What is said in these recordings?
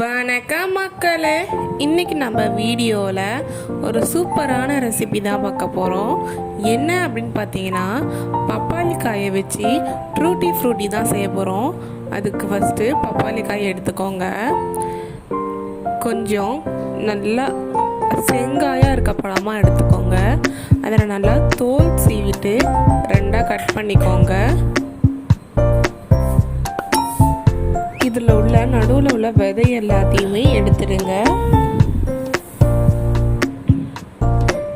வணக்கம் மக்களே. இன்னைக்கு நம்ம வீடியோவில் ஒரு சூப்பரான ரெசிபி தான் பார்க்க போகிறோம் என்ன அப்படின்னு பார்த்தீங்கன்னா பப்பாளி காயை வச்சு ஃப்ரூட்டி ஃப்ரூட்டி தான் செய்ய போகிறோம் அதுக்கு ஃபஸ்ட்டு பப்பாளி காயை எடுத்துக்கோங்க. கொஞ்சம் நல்லா செங்காயாக இருக்க பழமாக எடுத்துக்கோங்க. அதில் நல்லா தோல் சீவிட்டு ரெண்டாக கட் பண்ணிக்கோங்க. நடுவில் உள்ள விதை எல்லாத்தையுமே எடுத்துடுங்க.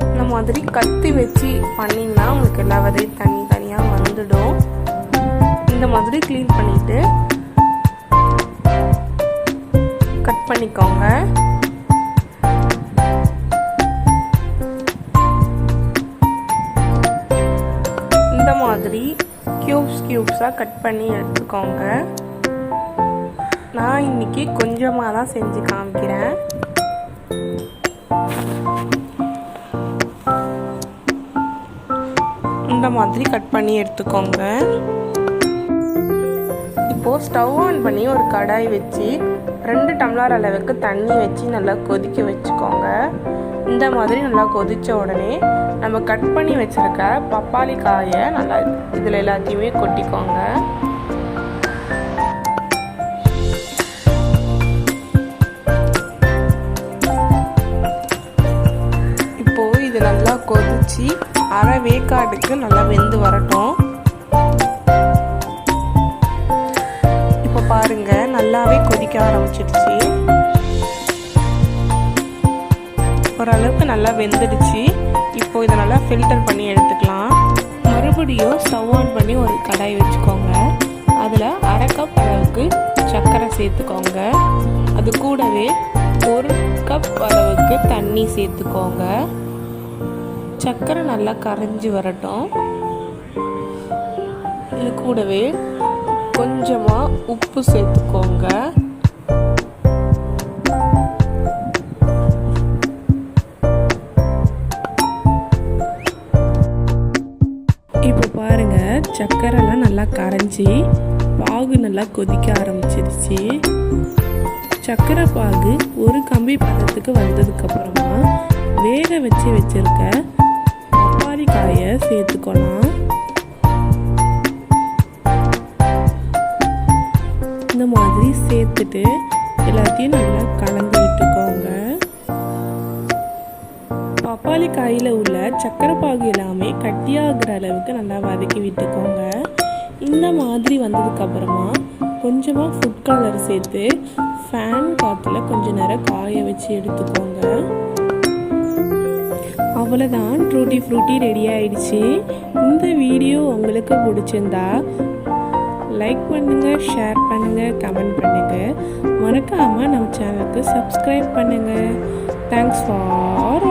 இந்த மாதிரி கத்தி வச்சு பண்ணிங்கன்னா உங்களுக்கு எல்லா விதையும் தனி தனியாக வந்துடும். இந்த மாதிரி க்ளீன் பண்ணிட்டு கட் பண்ணிக்கோங்க. இந்த மாதிரி க்யூப்ஸ் க்யூப்ஸாக கட் பண்ணி எடுத்துக்கோங்க. நான் இன்னைக்கு கொஞ்சமாக தான் செஞ்சு காமிக்கிறேன். இந்த மாதிரி கட் பண்ணி எடுத்துக்கோங்க. இப்போது ஸ்டவ் ஆன் பண்ணி ஒரு கடாய் வச்சு ரெண்டு டம்ளர் அளவுக்கு தண்ணி வச்சு நல்லா கொதிக்க வச்சுக்கோங்க. இந்த மாதிரி நல்லா கொதித்த உடனே நம்ம கட் பண்ணி வச்சுருக்க பப்பாளி காயை நல்லா இதில் எல்லாத்தையுமே கொட்டிக்கோங்க. இது நல்லா கொதிச்சு அரை வேக்காட்டுக்கு நல்லா வெந்து வரட்டும். இப்போ பாருங்க நல்லாவே கொதிக்க ஆரம்பிச்சிடுச்சு. ஓரளவுக்கு நல்லா வெந்துடுச்சு. இப்போ இதை நல்லா ஃபில்டர் பண்ணி எடுத்துக்கலாம். மறுபடியும் ஸ்டவ் ஆன் பண்ணி ஒரு கடாய் வச்சுக்கோங்க. அதில் அரை கப் அளவுக்கு சர்க்கரை சேர்த்துக்கோங்க. அது கூடவே ஒரு கப் அளவுக்கு தண்ணி சேர்த்துக்கோங்க. சர்க்கரை நல்லா கரைஞ்சி வரட்டும். இது கூடவே கொஞ்சமாக உப்பு சேர்த்துக்கோங்க. இப்போ பாருங்க சர்க்கரைலாம் நல்லா கரைஞ்சி பாகு நல்லா கொதிக்க ஆரம்பிச்சிருச்சு. சர்க்கரை பாகு ஒரு கம்பி பதத்துக்கு வந்ததுக்கப்புறமா வேக வச்சு வச்சிருக்க சேர்த்துக்கலாம் இந்த மாதிரி சேர்த்துட்டு எல்லாத்தையும் நல்லா கலந்து விட்டுக்கோங்க. பப்பாளி காயில் உள்ள சக்கரை பாகு எல்லாமே கட்டியாகிற அளவுக்கு நல்லா வதக்கி விட்டுக்கோங்க. இந்த மாதிரி வந்ததுக்கப்புறமா கொஞ்சமாக ஃபுட் கலர் சேர்த்து ஃபேன் காற்றுல கொஞ்ச நேரம் காய வச்சு எடுத்துக்கோங்க. அவ்வளோதான் ட்ரூட்டி ஃப்ரூட்டி ரெடி ஆயிடுச்சு. இந்த வீடியோ உங்களுக்கு பிடிச்சிருந்தா லைக் பண்ணுங்கள் ஷேர் பண்ணுங்கள் கமெண்ட் பண்ணுங்கள் மறக்காமல் நம்ம சேனலுக்கு சப்ஸ்கிரைப் பண்ணுங்கள் தேங்க்ஸ் ஃபார்